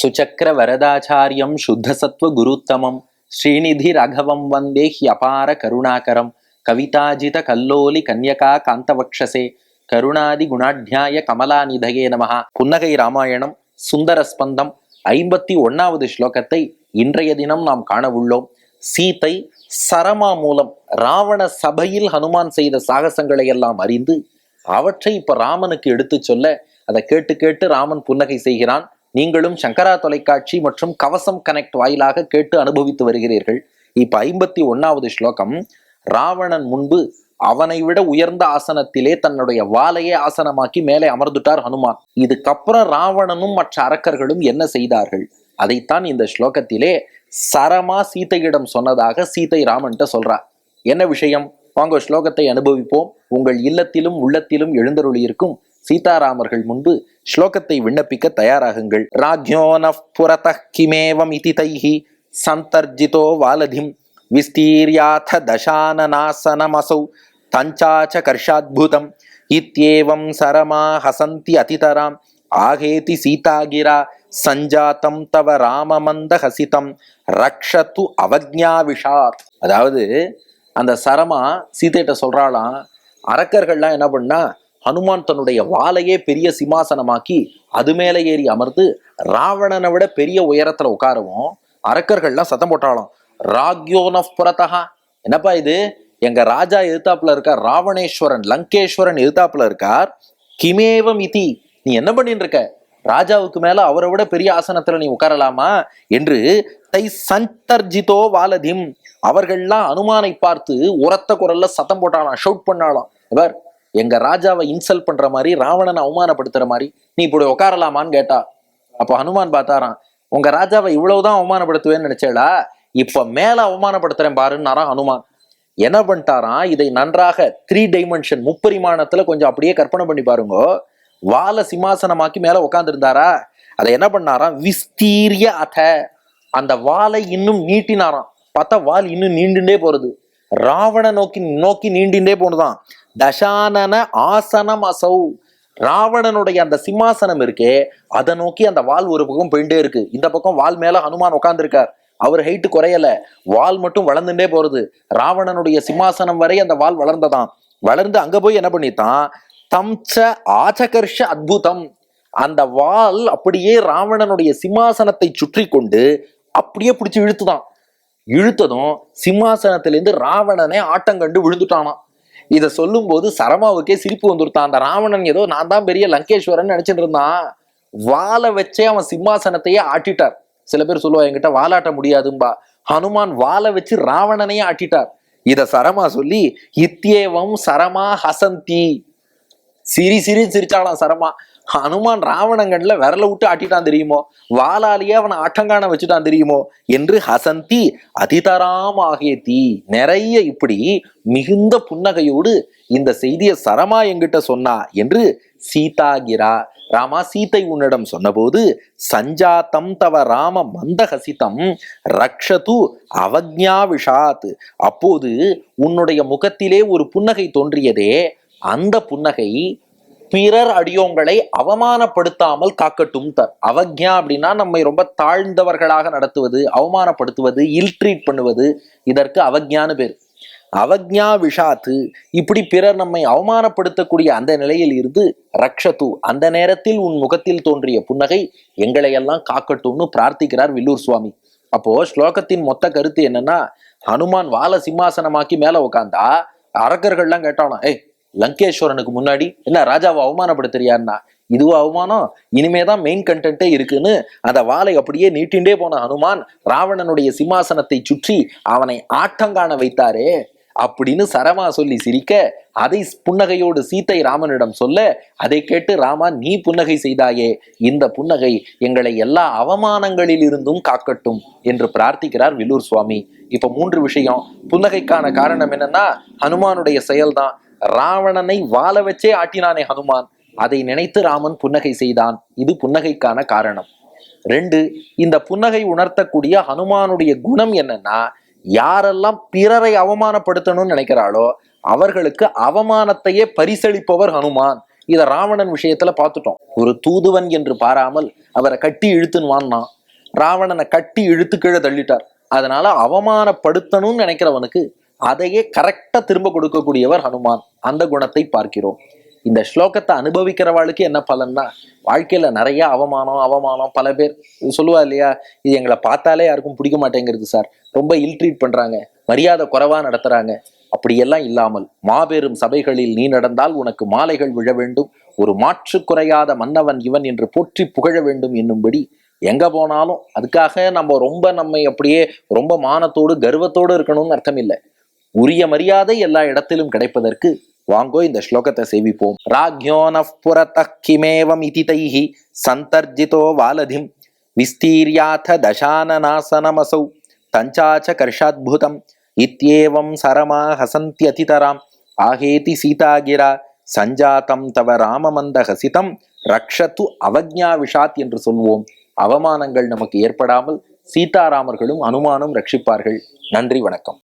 சுச்சக்கர வரதாச்சாரியம் சுத்தசத்வ குருத்தமம் ஸ்ரீநிதி ரகவம் வந்தே ஹியபார கருணாகரம் கவிதாஜித கல்லோலி கன்யகா காந்தவக்ஷசே கருணாதி குணாட்யாய கமலாநிதயே நமஹா புன்னகை ராமாயணம் சுந்தர ஸ்பந்தம் ஐம்பத்தி ஒன்னாவது ஸ்லோகத்தை இன்றைய தினம் நாம் காணவுள்ளோம். சீதை சரமா மூலம் ராவண சபையில் ஹனுமான் செய்த சாகசங்களை எல்லாம் அறிந்து அவற்றை இப்ப ராமனுக்கு எடுத்துச் சொல்ல அதை கேட்டு கேட்டு ராமன் புன்னகை செய்கிறான். நீங்களும் சங்கரா தொலைக்காட்சி மற்றும் கவசம் கனெக்ட் வாயிலாக கேட்டு அனுபவித்து வருகிறீர்கள். இப்ப ஐம்பத்தி ஒன்னாவது ஸ்லோகம் ராவணன் முன்பு அவனை விட உயர்ந்த ஆசனத்திலே தன்னுடைய வாலையே ஆசனமாக்கி மேலே அமர்ந்துட்டார் ஹனுமான். இதுக்கப்புறம் ராவணனும் மற்ற அரக்கர்களும் என்ன செய்தார்கள்? அதைத்தான் இந்த ஸ்லோகத்திலே சரமா சீதையிடம் சொன்னதாக சீதை ராமன்கிட்ட சொல்றா. என்ன விஷயம்? வாங்க ஸ்லோகத்தை அனுபவிப்போம். உங்கள் இல்லத்திலும் உள்ளத்திலும் எழுந்தருளியிருக்கும் சீதாராமர்கள் முன்பு ஸ்லோகத்தை விண்ணப்பிக்க தயாராகுங்கள். ராஜ்யோன புரத கிமேவம் இதி தைஹி சந்தர்ஜிதோ வாலதிம் விஸ்தீர்யாத தசானநாசனமசௌ தஞ்சாச்ச கர்ஷாத்புதம் இத்தியேவம் சரமா ஹசந்தி அதிதராம் ஆகேதி சீதாகிரா சஞ்சாத்தம் தவ ராமமந்த ஹசிதம் ரக்ஷத்து அவஜ்ஞாவிஷாத் அதாவது அந்த சரமா சீதைகிட்ட சொல்றாளாம் அரக்கர்கள்லாம் என்ன பண்ணா ஹனுமான் தன்னுடைய வாலையே பெரிய சிம்மாசனமாக்கி அது மேலே ஏறி அமர்ந்து ராவணனை விட பெரிய உயரத்துல உட்காரவும் அரக்கர்கள்லாம் சத்தம் போட்டாலும் ராக்யோன புறத்தகா என்னப்பா இது? எங்க ராஜா எதிர்த்தாப்புல இருக்கார் ராவணேஸ்வரன் லங்கேஸ்வரன் எதிர்த்தாப்புல இருக்கார் கிமேவம் இதி. நீ என்ன பண்ணிட்டு இருக்க? ராஜாவுக்கு மேல அவரை விட பெரிய ஆசனத்துல நீ உட்காரலாமா? என்று தை சந்தர்ஜிதோ வாலதிம். அவர்கள்லாம் அனுமானை பார்த்து உரத்த குரல்ல சத்தம் போட்டாலாம் ஷவுட் பண்ணாலாம். இவர் எங்க ராஜாவை இன்சல்ட் பண்ற மாதிரி ராவணனை அவமானப்படுத்துற மாதிரி நீ இப்படி உட்காரலாமான்னு கேட்டா அப்போ ஹனுமான் பார்த்தாராம் உங்க ராஜாவை இவ்வளவுதான் அவமானப்படுத்துவேன்னு நினைச்சேடா இப்ப மேல அவமானப்படுத்துறேன் பாருன்னாராம் ஹனுமான். என்ன பண்ணிட்டாராம் இதை நன்றாக த்ரீ டைமென்ஷன் முப்பரிமாணத்துல கொஞ்சம் அப்படியே கற்பனை பண்ணி பாருங்க வால சிம்மாசனமாக்கி மேல உட்காந்துருந்தாரா அதை என்ன பண்ணாராம் விஸ்தீரிய அத. அந்த வாலை இன்னும் நீட்டினாராம். பார்த்தா வால் இன்னும் நீண்டுண்டே போறது. ராவண நோக்கி நோக்கி நீண்டிண்டே போனதான் தசானன ஆசனம் அசௌ. ராவணனுடைய அந்த சிம்மாசனம் இருக்கே அதை நோக்கி அந்த வால் ஒரு பக்கம் போயிட்டே இருக்கு. இந்த பக்கம் வால் மேல ஹனுமான் உட்கார்ந்திருக்கார் அவர் ஹைட்டு குறையல. வால் மட்டும் வளர்ந்துட்டே போறது. ராவணனுடைய சிம்மாசனம் வரை அந்த வால் வளர்ந்ததான் வளர்ந்து அங்க போய் என்ன பண்ணித்தான் தம்ச ஆச்சகர்ஷ அத்புதம். அந்த வால் அப்படியே ராவணனுடைய சிம்மாசனத்தை சுற்றி கொண்டு அப்படியே பிடிச்சு இழுத்துதான். இழுத்ததும் சிம்மாசனத்திலிருந்து ராவணனே ஆட்டங்கண்டு விழுந்துட்டானாம். இதை சொல்லும்போது சரமாவுக்கே சிரிப்பு வந்துருத்தான். அந்த ராவணன் ஏதோ நான் தான் பெரிய லங்கேஸ்வரன் நினைச்சிட்டு இருந்தான். வாழை வச்சே அவன் சிம்மாசனத்தையே ஆட்டிட்டார். சில பேர் சொல்லுவா என்கிட்ட வாலாட்ட முடியாதும்பா. ஹனுமான் வாழை வச்சு ராவணனையே ஆட்டிட்டார். இத சரமா சொல்லி இத்தியேவம் சரமா ஹசந்தி. சிரி சிரி சிரிச்சாலாம் சரமா. ஹனுமான் ராவணங்கள்ல விரல விட்டு ஆட்டிட்டான் தெரியுமோ? வாளாலேயே அவனை ஆட்டங்கான வச்சுட்டான் தெரியுமோ? என்று ஹசந்தி அதிதராமாகிய தீ நிறைய இப்படி மிகுந்த புன்னகையோடு இந்த செய்தியை சரமா எங்கிட்ட சொன்னா என்று சீதாகிரா ராமா சீதை உன்னிடம் சொன்னபோது சஞ்சாத்தம் தவ ராம மந்தஹசிதம் ரக்ஷது அவக்ஞா விஷாத் அப்போது உன்னுடைய முகத்திலே ஒரு புன்னகை தோன்றியதே அந்த புன்னகை பிறர் அடியோங்களை அவமானப்படுத்தாமல் காக்கட்டும் தர். அவக்யா அப்படின்னா நம்மை ரொம்ப தாழ்ந்தவர்களாக நடத்துவது அவமானப்படுத்துவது இல்ட்ரீட் பண்ணுவது இதற்கு அவக்யான்னு பேர். அவக்ஞா விஷாத்து இப்படி பிறர் நம்மை அவமானப்படுத்தக்கூடிய அந்த நிலையில் இருந்து ரக்ஷத்து அந்த நேரத்தில் உன் முகத்தில் தோன்றிய புன்னகை எங்களையெல்லாம் காக்கட்டும்னு பிரார்த்திக்கிறார் வில்லூர் சுவாமி. அப்போ ஸ்லோகத்தின் மொத்த கருத்து என்னன்னா ஹனுமான் வால சிம்மாசனமாக்கி மேல உட்காந்தா அரக்கர்கள்லாம் கேட்டானா ஏய் லங்கேஸ்வரனுக்கு முன்னாடி என்ன ராஜாவை அவமானப்படுத்துறியான்னா? இதுவும் அவமானம்? இனிமேதான் மெயின் கண்டென்ட்டே இருக்குன்னு அந்த வாளை அப்படியே நீட்டிண்டே போன ஹனுமான் ராவணனுடைய சிம்மாசனத்தை சுற்றி அவனை ஆட்டங்காண வைத்தாரே அப்படின்னு சரமா சொல்லி சிரிக்க அதை புன்னகையோடு சீத்தை ராமனிடம் சொல்ல அதை கேட்டு ராமா நீ புன்னகை செய்தாயே இந்த புன்னகை எங்களை எல்லா அவமானங்களில் இருந்தும் காக்கட்டும் என்று பிரார்த்திக்கிறார் வில்லூர் சுவாமி. இப்ப மூன்று விஷயம். புன்னகைக்கான காரணம் என்னன்னா ஹனுமானுடைய செயல்தான். ராவணனை வாழ வச்சே ஆட்டினானே ஹனுமான். அதை நினைத்து ராமன் புன்னகை செய்தான். இது புன்னகைக்கான காரணம். ரெண்டு இந்த புன்னகை உணர்த்தக்கூடிய ஹனுமானுடைய குணம் என்னன்னா யாரெல்லாம் பிறரை அவமானப்படுத்தணும்னு நினைக்கிறாளோ அவர்களுக்கு அவமானத்தையே பரிசளிப்பவர் ஹனுமான். இதை ராவணன் விஷயத்துல பார்த்துட்டோம். ஒரு தூதுவன் என்று பாராமல் அவரை கட்டி இழுத்துன்னு வாங்கினான் ராவணனை கட்டி இழுத்து கீழே தள்ளிட்டார். அதனால அவமானப்படுத்தணும்னு நினைக்கிறவனுக்கு அதையே கரெக்டா திரும்ப கொடுக்கக்கூடியவர் ஹனுமான். அந்த குணத்தை பார்க்கிறோம். இந்த ஸ்லோகத்தை அனுபவிக்கிறவாளுக்கு என்ன பலன்னா வாழ்க்கையில நிறைய அவமானம் அவமானம் பல பேர் சொல்லுவா இல்லையா இது எங்களை பார்த்தாலே யாருக்கும் பிடிக்க மாட்டேங்கிறது சார் ரொம்ப இல் ட்ரீட் பண்றாங்க. மரியாதை குறைவா நடத்துறாங்க. அப்படியெல்லாம் இல்லாமல் மாபெரும் சபைகளில் நீ நடந்தால் உனக்கு மாலைகள் விழ வேண்டும். ஒரு மாற்று குறையாத மன்னவன் இவன் என்று போற்றி புகழ வேண்டும் என்னும்படி எங்க போனாலும் அதுக்காக நம்ம ரொம்ப நம்மை அப்படியே ரொம்ப மானத்தோடு கர்வத்தோடு இருக்கணும்னு அர்த்தம் இல்லை. உரிய மரியாதை எல்லா இடத்திலும் கிடைப்பதற்கு வாங்கோ இந்த ஸ்லோகத்தை சேவிப்போம் ராஜ்யோன புரத கிமேவம் இதி தைஹி சந்தர்ஜிதோ வாலதிம் விஸ்தீர்யாத தசானநாசனமசௌ தஞ்சாச்ச கர்ஷாத்புதம் இத்யேவம் சரமா ஹசந்தியதிதராம் ஆஹேதி சீதாகிரா சஞ்சாதம் தவ ராமமந்த ஹசிதம் ரக்ஷத்து அவக்ஞா விஷாத் என்று சொல்வோம். அவமானங்கள் நமக்கு ஏற்படாமல் சீதாராமர்களும் அனுமானும் ரட்சிப்பார்கள். நன்றி வணக்கம்.